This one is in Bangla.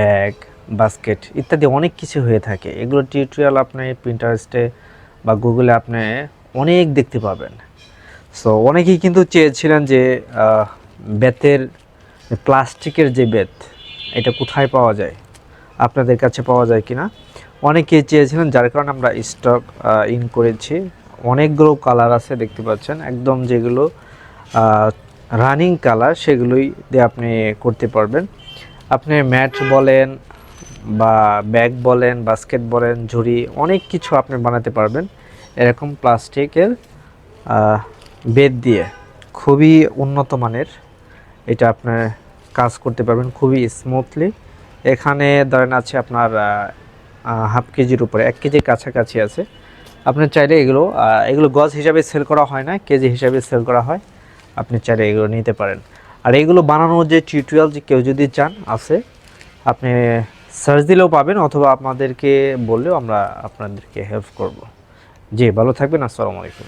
ব্যাগ, বাস্কেট ইত্যাদি অনেক কিছু হয়ে থাকে। এগুলো টিউটোরিয়াল আপনি প্রিন্টারেস্টে বা গুগলে আপনি অনেক দেখতে পাবেন। সো অনেকেই কিন্তু চেয়েছিলেন যে বেতের, প্লাস্টিকের যে বেত, এটা কোথায় পাওয়া যায়? আপনাদের কাছে পাওয়া যায় কি না অনেকেই চেয়েছিলেন, যার কারণে আমরা স্টক ইন করেছি। অনেকগুলো কালার আছে, দেখতে পাচ্ছেন। একদম যেগুলো রানিং কালার সেগুলোই দিয়ে আপনি করতে পারবেন। আপনি ম্যাট বলেন বা ব্যাগ বলেন, বাস্কেট বলেন, ঝুড়ি, অনেক কিছু আপনি বানাতে পারবেন। এরকম প্লাস্টিকের বেদ দিয়ে। খুবই উন্নত মানের। এটা আপনার কাজ করতে পারবেন খুবই স্মুথলি এখানে ধরেন আছে আপনার হাফ কেজির উপরে, এক কেজির কাছাকাছি আছে। আপনি চাইলে এগুলো এগুলো গজ হিসাবে সেল করা হয় না, কেজি হিসাবে সেল করা হয়। আপনি চাইলে এগুলো নিতে পারেন। আর এইগুলো বানানোর যে টিউটোরিয়াল যে কেউ যদি চান, আছে, আপনি সার্চ দিলেও পাবেন অথবা আপনাদেরকে বললেও আমরা আপনাদেরকে হেল্প করব। জি, ভালো থাকবেন, আসসালামু আলাইকুম।